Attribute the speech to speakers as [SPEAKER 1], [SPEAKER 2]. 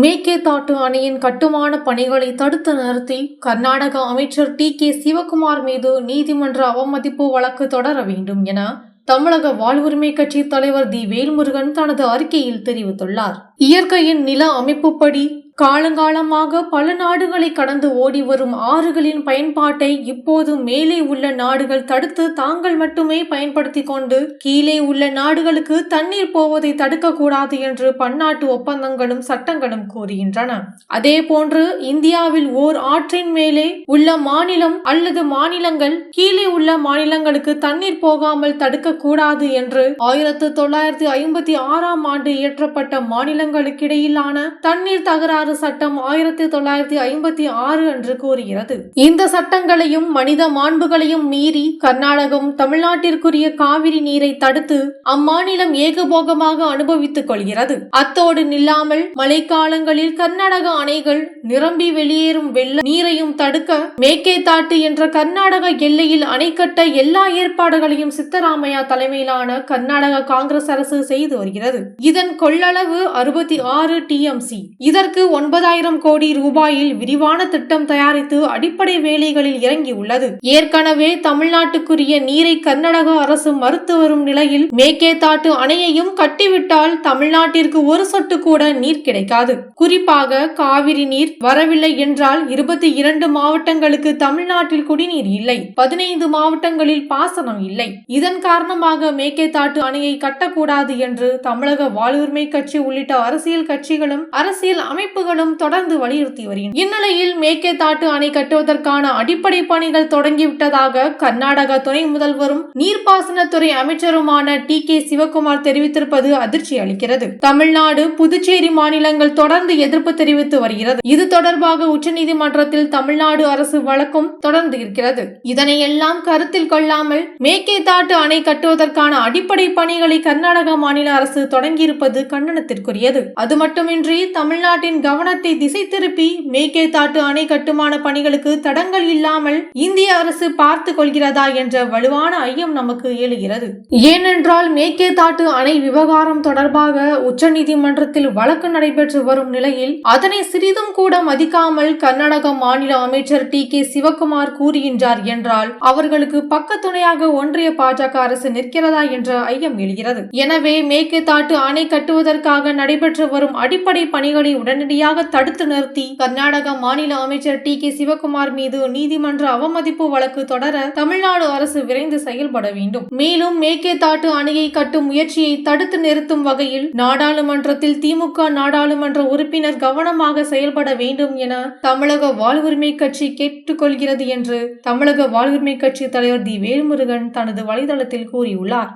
[SPEAKER 1] மேக்கேதாட்டு அணையின் கட்டுமான பணிகளை தடுத்து நிறுத்தி கர்நாடக அமைச்சர் டி கே சிவகுமார் மீது நீதிமன்ற அவமதிப்பு வழக்கு தொடர வேண்டும் என தமிழக வாழ்வுரிமை கட்சி தலைவர் தி வேல்முருகன் தனது அறிக்கையில் தெரிவித்துள்ளார். இயற்கையின் நில அமைப்புப்படி காலங்காலமாக பல நாடுகளை கடந்து ஓடி வரும் ஆறுகளின் பயன்பாட்டை இப்போது மேலே உள்ள நாடுகள் தடுத்து தாங்கள் மட்டுமே பயன்படுத்தி கொண்டு கீழே உள்ள நாடுகளுக்கு தண்ணீர் போவதை தடுக்கக்கூடாது என்று பன்னாட்டு ஒப்பந்தங்களும் சட்டங்களும் கூறுகின்றன. அதே போன்று இந்தியாவில் ஓர் ஆற்றின் மேலே உள்ள மாநிலம் அல்லது மாநிலங்கள் கீழே உள்ள மாநிலங்களுக்கு தண்ணீர் போகாமல் தடுக்கக்கூடாது என்று ஆயிரத்து தொள்ளாயிரத்து ஐம்பத்தி ஆறாம் ஆண்டு இயற்றப்பட்ட மாநிலங்களுக்கிடையிலான தண்ணீர் தகராறு சட்டம் ஆயிரத்தி தொள்ளாயிரத்தி ஐம்பத்தி ஆறு என்று கூறுகிறது. இந்த சட்டங்களையும் மனித மாண்புகளையும் மீறி கர்நாடகம் தமிழ்நாட்டிற்குரிய காவிரி நீரை தடுத்து அம்மாநிலம் ஏகபோகமாக அனுபவித்துக் கொள்கிறது. அத்தோடு நில்லாமல் மழைக்காலங்களில் கர்நாடக அணைகள் நிரம்பி வெளியேறும் வெள்ள நீரையும் தடுக்க மேக்கேதாட்டு என்ற கர்நாடக எல்லையில் அணை கட்ட எல்லா ஏற்பாடுகளையும் சித்தராமையா தலைமையிலான கர்நாடக காங்கிரஸ் அரசு செய்து வருகிறது. இதன் கொள்ளளவு அறுபத்தி ஆறு டிஎம்சி இதற்கு ஒன்பதாயிரம் கோடி ரூபாயில் விரிவான திட்டம் தயாரித்து அடிப்படை வேலைகளில் இறங்கியுள்ளது ஏற்கனவே தமிழ்நாட்டுக்குரிய நீரை கர்நாடக அரசு மறுத்து வரும் நிலையில் மேக்கேதாட்டு அணையையும் கட்டிவிட்டால் தமிழ்நாட்டிற்கு ஒரு சொட்டு கூட நீர் கிடைக்காது. குறிப்பாக காவிரி நீர் வரவில்லை என்றால் இருபத்தி இரண்டு மாவட்டங்களுக்கு தமிழ்நாட்டில் குடிநீர் இல்லை. பதினைந்து மாவட்டங்களில் பாசனம் இல்லை. இதன் காரணமாக மேக்கேதாட்டு அணையை கட்டக்கூடாது என்று தமிழக வாழ்வுரிமை கட்சி உள்ளிட்ட அரசியல் கட்சிகளும் அரசியல் அமைப்புகளும் தொடர்ந்து வலியுறுத்தி வருகின்றன. இந்நிலையில் மேக்கேதாட்டு அணை கட்டுவதற்கான அடிப்படை பணிகள் தொடங்கிவிட்டதாக கர்நாடக துணை முதல்வரும் நீர்ப்பாசனத்துறை அமைச்சருமான டி கே சிவகுமார் தெரிவித்திருப்பது அதிர்ச்சி அளிக்கிறது. தமிழ்நாடு புதுச்சேரி மாநிலங்கள் தொடர்ந்து எதிர்ப்பு தெரிவித்து வருகிறது. இது தொடர்பாக உச்சநீதிமன்றத்தில் தமிழ்நாடு அரசு வழக்கும் தொடர்ந்து இருக்கிறது. இதனையெல்லாம் கருத்தில் கொள்ளாமல் மேக்கேதாட்டு அணை கட்டுவதற்கான அடிப்படை பணிகளை கர்நாடக மாநில அரசு தொடங்கியிருப்பது கண்டனத்திற்குரியது. அது மட்டுமின்றி தமிழ்நாட்டின் கவனத்தை திசை திருப்பி மேக்கேதாட்டு அணை கட்டுமான பணிகளுக்கு தடங்கள் இல்லாமல் இந்திய அரசு பார்த்து கொள்கிறதா என்ற வலுவான ஐயம் நமக்கு எழுகிறது. ஏனென்றால் மேக்கேதாட்டு அணை விவகாரம் தொடர்பாக உச்சநீதிமன்றத்தில் வழக்கு நடைபெற்று வரும் நிலையில் அதனை சிறிதும் கூட மதிக்காமல் கர்நாடக மாநில அமைச்சர் டி கே சிவகுமார் கூறுகின்றார் என்றால் அவர்களுக்கு பக்கத்துணையாக ஒன்றிய பாஜக அரசு நிற்கிறதா என்ற ஐயம் எழுகிறது. எனவே மேக்கேதாட்டு அணை கட்டுவதற்காக நடைபெற்று வரும் அடிப்படை பணிகளை உடனடியாக தடுத்து நிறுத்தி கர்நாடக மாநில அமைச்சர் டி கே சிவகுமார் மீது நீதிமன்ற அவமதிப்பு வழக்கு தொடர தமிழ்நாடு அரசு விரைந்து செயல்பட வேண்டும். மேலும் மேக்கேதாட்டு அணையை கட்டும் முயற்சியை தடுத்து நிறுத்தும் வகையில் நாடாளுமன்றத்தில் திமுக நாடாளுமன்ற உறுப்பினர் கவனமாக செயல்பட வேண்டும் என தமிழக வாழ்வுரிமை கட்சி கேட்டுக்கொள்கிறது என்று தமிழக வாழ்வுரிமை கட்சி தலைவர் தி வேல்முருகன் தனது வலைதளத்தில் கூறியுள்ளார்.